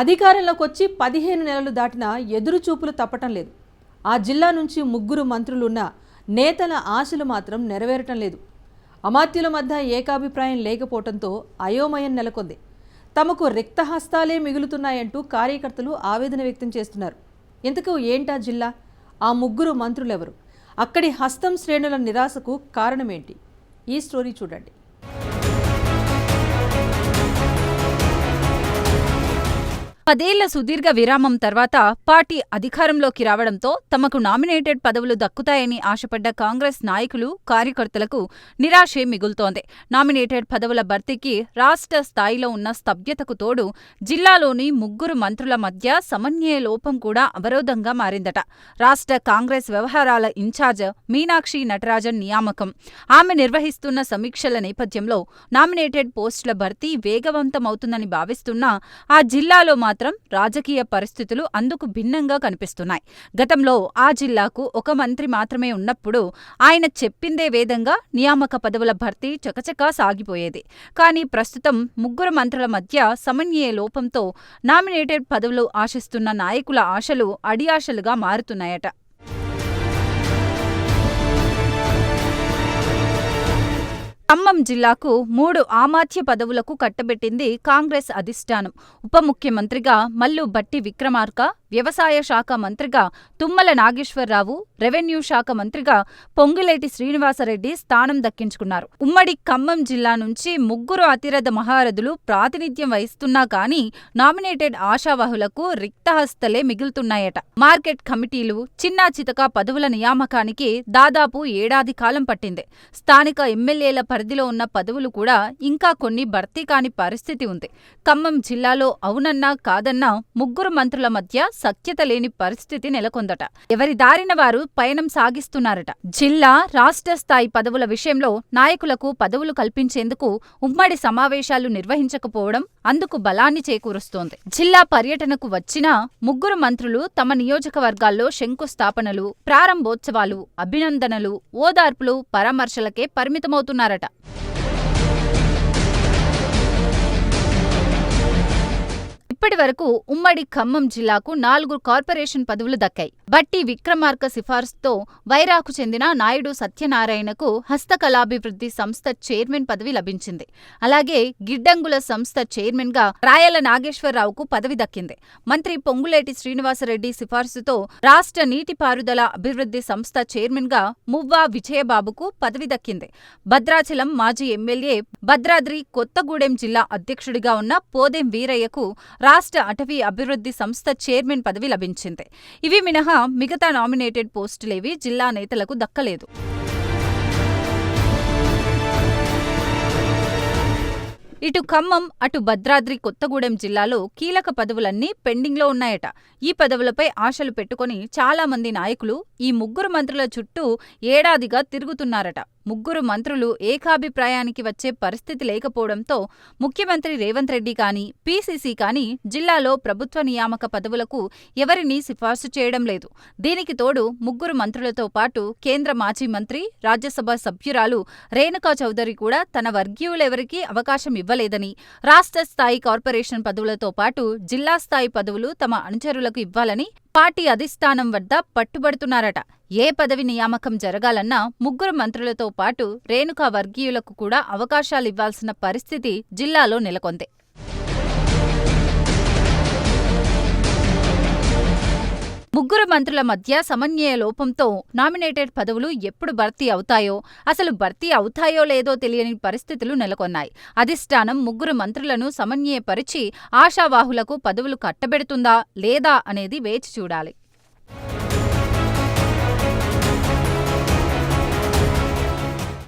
అధికారంలోకి వచ్చి పదిహేను నెలలు దాటినా ఎదురు చూపులు తప్పటం లేదు. ఆ జిల్లా నుంచి ముగ్గురు మంత్రులున్న నేతల ఆశలు మాత్రం నెరవేరటం లేదు. అమాత్యుల మధ్య ఏకాభిప్రాయం లేకపోవడంతో అయోమయం నెలకొంది. తమకు రిక్తహస్తాలే మిగులుతున్నాయంటూ కార్యకర్తలు ఆవేదన వ్యక్తం చేస్తున్నారు. ఇంతకు ఏంటా జిల్లా? ఆ ముగ్గురు మంత్రులెవరు? అక్కడి హస్తం శ్రేణుల నిరాశకు కారణమేంటి? ఈ స్టోరీ చూడండి. పదేళ్ళ సుదీర్ఘ విరామం తర్వాత పార్టీ అధికారంలోకి రావడంతో తమకు నామినేటెడ్ పదవులు దక్కుతాయని ఆశపడ్డ కాంగ్రెస్ నాయకులు కార్యకర్తలకు నిరాశే మిగులుతోంది. నామినేటెడ్ పదవుల భర్తీకి రాష్ట్ర స్థాయిలో ఉన్న స్తబ్యతకు తోడు జిల్లాలోని ముగ్గురు మంత్రుల మధ్య సమన్వయ లోపం కూడా అవరోధంగా మారిందట. రాష్ట్ర కాంగ్రెస్ వ్యవహారాల ఇన్ఛార్జ్ మీనాక్షి నటరాజన్ నియామకం. ఆమె నిర్వహిస్తున్న సమీక్షల నేపథ్యంలో నామినేటెడ్ పోస్టుల భర్తీ వేగవంతమవుతుందని భావిస్తున్నా ఆ జిల్లాలో మాత్రం రాజకీయ పరిస్థితులు అందుకు భిన్నంగా కనిపిస్తున్నాయి. గతంలో ఆ జిల్లాకు ఒక మంత్రి మాత్రమే ఉన్నప్పుడు ఆయన చెప్పిందే వేదంగా నియామక పదవుల భర్తీ చకచకా సాగిపోయేది. కానీ ప్రస్తుతం ముగ్గురు మంత్రుల మధ్య సమన్వయ లోపంతో నామినేటెడ్ పదవులు ఆశిస్తున్న నాయకుల ఆశలు అడియాశలుగా మారుతున్నాయట. ఖమ్మం జిల్లాకు మూడు ఆమాత్య పదవులకు కట్టబెట్టింది కాంగ్రెస్ అధిష్టానం. ఉప ముఖ్యమంత్రిగా మల్లు భట్టి విక్రమార్క వ్యవసాయ శాఖ మంత్రిగా తుమ్మల నాగేశ్వరరావు రెవెన్యూ శాఖ మంత్రిగా పొంగులేటి శ్రీనివాసరెడ్డి స్థానం దక్కించుకున్నారు. ఉమ్మడి ఖమ్మం జిల్లా నుంచి ముగ్గురు అతిరథ మహారథులు ప్రాతినిధ్యం వహిస్తున్నా కానీ నామినేటెడ్ ఆశావహులకు రిక్తహస్తలే మిగులుతున్నాయట. మార్కెట్ కమిటీలు చిన్నా చితక పదవుల నియామకానికి దాదాపు ఏడాది కాలం పట్టింది. స్థానిక ఎమ్మెల్యేల పరిధిలో ఉన్న పదవులు కూడా ఇంకా కొన్ని భర్తీ కాని పరిస్థితి ఉంది. ఖమ్మం జిల్లాలో అవునన్నా కాదన్నా ముగ్గురు మంత్రుల మధ్య సఖ్యత లేని పరిస్థితి నెలకొందట. ఎవరి దారిన వారు పయనం సాగిస్తున్నారట. జిల్లా రాష్ట్ర స్థాయి పదవుల విషయంలో నాయకులకు పదవులు కల్పించేందుకు ఉమ్మడి సమావేశాలు నిర్వహించకపోవడం అందుకు బలాన్ని చేకూరుస్తోంది. జిల్లా పర్యటనకు వచ్చిన ముగ్గురు మంత్రులు తమ నియోజకవర్గాల్లో శంకుస్థాపనలు ప్రారంభోత్సవాలు అభినందనలు ఓదార్పులు పరామర్శలకే పరిమితమవుతున్నారట. ఇప్పటి వరకు ఉమ్మడి ఖమ్మం జిల్లాకు నాలుగు కార్పొరేషన్ పదవులు దక్కాయి. బట్టి విక్రమార్క సిఫార్సుతో వైరాకు చెందిన నాయుడు సత్యనారాయణకు హస్తకళాభివృద్ధి సంస్థ చైర్మన్ పదవి లభించింది. అలాగే గిడ్డంగుల సంస్థ చైర్మన్గా రాయల నాగేశ్వరరావుకు పదవి దక్కింది. మంత్రి పొంగులేటి శ్రీనివాసరెడ్డి సిఫార్సుతో రాష్ట్ర నీటిపారుదల అభివృద్ధి సంస్థ చైర్మన్గా మువ్వా విజయబాబుకు పదవి దక్కింది. భద్రాచలం మాజీ ఎమ్మెల్యే భద్రాద్రి కొత్తగూడెం జిల్లా అధ్యక్షుడిగా ఉన్న పోదెం వీరయ్యకు రాష్ట్ర అటవీ అభివృద్ధి సంస్థ చైర్మన్ పదవి లభించింది. ఇవి మినహా మిగతా నామినేటెడ్ పోస్టులేవి జిల్లా నేతలకు దక్కలేదు. ఇటు ఖమ్మం అటు భద్రాద్రి కొత్తగూడెం జిల్లాలో కీలక పదవులన్నీ పెండింగ్లో ఉన్నాయట. ఈ పదవులపై ఆశలు పెట్టుకుని చాలా మంది నాయకులు ఈ ముగ్గురు మంత్రుల చుట్టూ ఏడాదిగా తిరుగుతున్నారట. ముగ్గురు మంత్రులు ఏకాభిప్రాయానికి వచ్చే పరిస్థితి లేకపోవడంతో ముఖ్యమంత్రి రేవంత్ రెడ్డి కానీ పీసీసీ కానీ జిల్లాలో ప్రభుత్వ నియామక పదవులకు ఎవరినీ సిఫార్సు చేయడం లేదు. దీనికి తోడు ముగ్గురు మంత్రులతో పాటు కేంద్ర మాజీ మంత్రి రాజ్యసభ సభ్యురాలు రేణుకా చౌదరి కూడా తన వర్గీయులెవరికీ అవకాశం ఇవ్వలేదని రాష్ట్ర స్థాయి కార్పొరేషన్ పదవులతో పాటు జిల్లా స్థాయి పదవులు తమ అనుచరులకు ఇవ్వాలని పార్టీ అధిష్టానం వద్ద పట్టుబడుతున్నారట. ఏ పదవి నియామకం జరగాలన్నా ముగ్గురు మంత్రులతో పాటు రేణుకా వర్గీయులకు కూడా అవకాశాలివ్వాల్సిన పరిస్థితి జిల్లాలో నెలకొంది. ముగ్గురు మంత్రుల మధ్య సమన్వయ లోపంతో నామినేటెడ్ పదవులు ఎప్పుడు భర్తీ అవుతాయో అసలు భర్తీ అవుతాయో లేదో తెలియని పరిస్థితులు నెలకొన్నాయి. అధిష్టానం ముగ్గురు మంత్రులను సమన్వయపరిచి ఆశావాహులకు పదవులు కట్టబెడుతుందా లేదా అనేది వేచి చూడాలి.